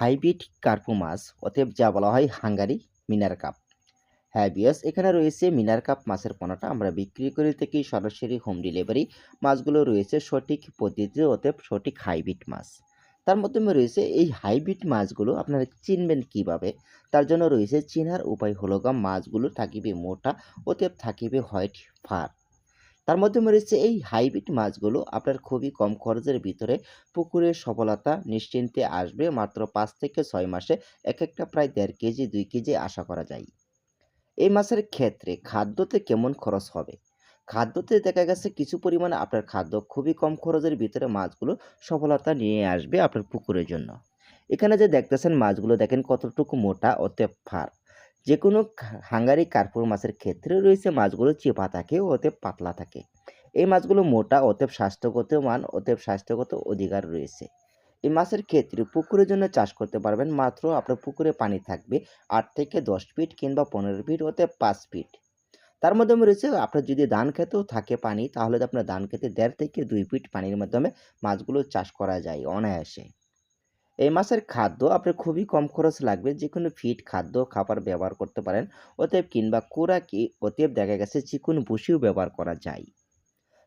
Hybrid কার্পু মাছ, অতএব যা বলা হয় হাঙ্গারি মিনার কাপ। হ্যাঁ বিয়াস এখানে রয়েছে মিনার কাপ মাছের পোনাটা। আমরা বিক্রি করে থাকি সরাসরি হোম ডেলিভারি মাছগুলো রয়েছে সঠিক পদ্ধতিতে, অতএব সঠিক হাইব্রিড মাছ। তার মাধ্যমে রয়েছে এই হাইব্রিড মাছগুলো আপনারা চিনবেন কীভাবে? তার জন্য রয়েছে চিনার উপায় হলো মাছগুলো থাকিবে মোটা, অতএব থাকিবে হোয়াইট ফার। তার মাধ্যমে রয়েছে এই হাইব্রিড মাছগুলো। আপনার খুবই কম খরচের ভিতরে পুকুরের সফলতা নিশ্চিন্তে আসবে মাত্র পাঁচ থেকে ছয় মাসে। এক একটা প্রায় দেড় কেজি, দুই কেজি আশা করা যায়। এই মাছের ক্ষেত্রে খাদ্যতে কেমন খরচ হবে? খাদ্যতে দেখা গেছে কিছু পরিমাণে আপনার খাদ্য খুবই কম খরচের ভিতরে মাছগুলো সফলতা নিয়ে আসবে আপনার পুকুরের জন্য। এখানে যে দেখতেছেন মাছগুলো দেখেন কতটুকু মোটা অতএব ফার। যে কোনো হাঙ্গারি কার্পুর মাছের ক্ষেত্রে রয়েছে মাছগুলো চেপা থাকে অতএব পাতলা থাকে। এই মাছগুলো মোটা, অতএব স্বাস্থ্যগত মান, অতএব স্বাস্থ্যগত অধিকার রয়েছে। এই মাছের ক্ষেত্রে পুকুরের জন্য চাষ করতে পারবেন মাত্র আপনার পুকুরে পানি থাকবে আট থেকে দশ ফিট কিংবা পনেরো ফিট, অতএব পাঁচ ফিট। তার মাধ্যমে রয়েছে আপনার যদি ধান খেতেও থাকে পানি, তাহলে আপনার ধান খেতে দেড় থেকে দুই ফিট পানির মাধ্যমে মাছগুলো চাষ করা যায় অনায়াসে। এই মাছের খাদ্য আপনার খুবই কম খরচ লাগবে। যে কোনো ফিট খাদ্য, খাবার ব্যবহার করতে পারেন। অতএব কিংবা কুড়া কি, অতএব দেখা গেছে চিকুন ভুসিও ব্যবহার করা যায়।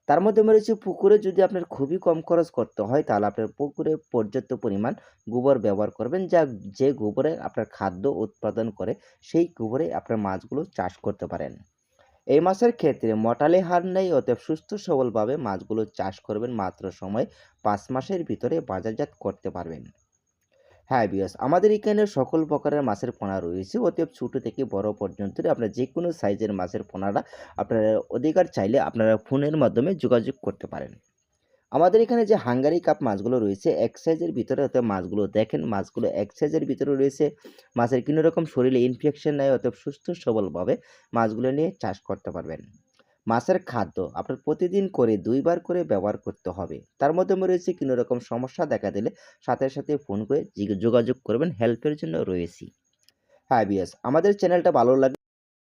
তার মধ্যে রয়েছে পুকুরে। যদি আপনার খুবই কম খরচ করতে হয়, তাহলে আপনার পুকুরে পর্যাপ্ত পরিমাণ গোবর ব্যবহার করবেন। যা, যে গোবরে আপনার খাদ্য উৎপাদন করে, সেই গোবরে আপনার মাছগুলো চাষ করতে পারেন। এই মাছের ক্ষেত্রে মটালে হার নেই। অতএব সুস্থ, সবলভাবে মাছগুলো চাষ করবেন। মাত্র সময় পাঁচ মাসের ভিতরে বাজারজাত করতে পারবেন। হ্যাঁ বিয়স আমাদের এখানে সকল প্রকারের মাছের পোনা রয়েছে। অতএব ছোটো থেকে বড় পর্যন্ত আপনার যে কোনো সাইজের মাছের পোনাটা আপনারা অধিকার চাইলে আপনারা ফোনের মাধ্যমে যোগাযোগ করতে পারেন। আমাদের এখানে যে হাঙ্গারি কাপ মাছগুলো রয়েছে, এক সাইজের ভিতরে অতএব মাছগুলো দেখেন, মাছগুলো এক সাইজের ভিতরে রয়েছে। মাছের কোনো রকম শরীরে ইনফেকশন নেয় অতএব সুস্থ সবলভাবে মাছগুলো নিয়ে চাষ করতে পারবেন। মাছের খাদ্য আপনার প্রতিদিন করে দুইবার করে ব্যবহার করতে হবে। তার মধ্যে রয়েছে কোনো রকম সমস্যা? দেখা দিলে সাথে সাথে ফোন করে যোগাযোগ করবেন। হেল্পের জন্য রয়েছি। হ্যাঁ বিয়াস আমাদের চ্যানেলটা ভালো লাগে